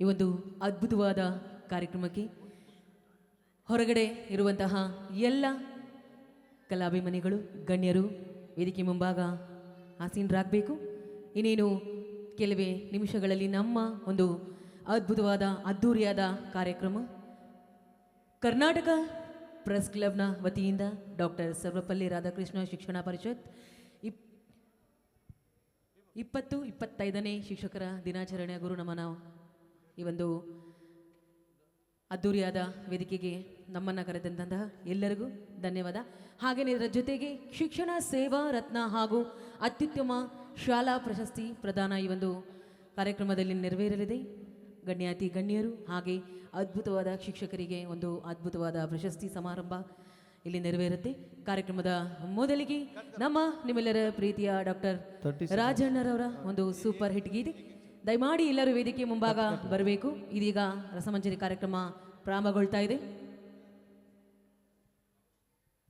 ಈ ಒಂದು ಅದ್ಭುತವಾದ ಕಾರ್ಯಕ್ರಮಕ್ಕೆ ಹೊರಗಡೆ ಇರುವಂತಹ ಎಲ್ಲ ಕಲಾಭಿಮಾನಿಗಳು, ಗಣ್ಯರು, ವೇದಿಕೆ ಮುಂಭಾಗ ಆಸೀನರಾಗಬೇಕು. ಇನ್ನೇನು ಕೆಲವೇ ನಿಮಿಷಗಳಲ್ಲಿ ನಮ್ಮ ಒಂದು ಅದ್ಭುತವಾದ, ಅದ್ಧೂರಿಯಾದ ಕಾರ್ಯಕ್ರಮ. ಕರ್ನಾಟಕ ಪ್ರೆಸ್ ಕ್ಲಬ್ನ ವತಿಯಿಂದ ಡಾಕ್ಟರ್ ಸರ್ವಪಲ್ಲಿ ರಾಧಾಕೃಷ್ಣ ಶಿಕ್ಷಣ ಪರಿಷತ್ ಇಪ್, ಇಪ್ಪತ್ತು, ಇಪ್ಪತ್ತೈದನೇ ಶಿಕ್ಷಕರ ದಿನಾಚರಣೆಯ ಗುರುನಮನ ಈ ಒಂದು ಅದ್ದೂರಿಯಾದ ವೇದಿಕೆಗೆ ನಮ್ಮನ್ನು ಕರೆದಂತಹ ಎಲ್ಲರಿಗೂ ಧನ್ಯವಾದ. ಹಾಗೆಯೇ ಇದರ ಜೊತೆಗೆ ಶಿಕ್ಷಣ ಸೇವಾ ರತ್ನ ಹಾಗೂ ಅತ್ಯುತ್ತಮ ಶಾಲಾ ಪ್ರಶಸ್ತಿ ಪ್ರದಾನ ಈ ಒಂದು ಕಾರ್ಯಕ್ರಮದಲ್ಲಿ ನೆರವೇರಲಿದೆ. ಗಣ್ಯಾತಿ ಗಣ್ಯರು ಹಾಗೆ ಅದ್ಭುತವಾದ ಶಿಕ್ಷಕರಿಗೆ ಒಂದು ಅದ್ಭುತವಾದ ಪ್ರಶಸ್ತಿ ಸಮಾರಂಭ ಇಲ್ಲಿ ನೆರವೇರುತ್ತೆ. ಕಾರ್ಯಕ್ರಮದ ಮೊದಲಿಗೆ ನಮ್ಮ ನಿಮ್ಮೆಲ್ಲರ ಪ್ರೀತಿಯ ಡಾಕ್ಟರ್ ರಾಜಣ್ಣರವರ ಒಂದು ಸೂಪರ್ ಹಿಟ್ ಗೀತೆ. ದಯಮಾಡಿ ಎಲ್ಲರೂ ವೇದಿಕೆ ಮುಂಭಾಗ ಬರಬೇಕು. ಇದೀಗ ರಸಮಂಜರಿ ಕಾರ್ಯಕ್ರಮ ಪ್ರಾರಂಭಗೊಳ್ತಾ ಇದೆ.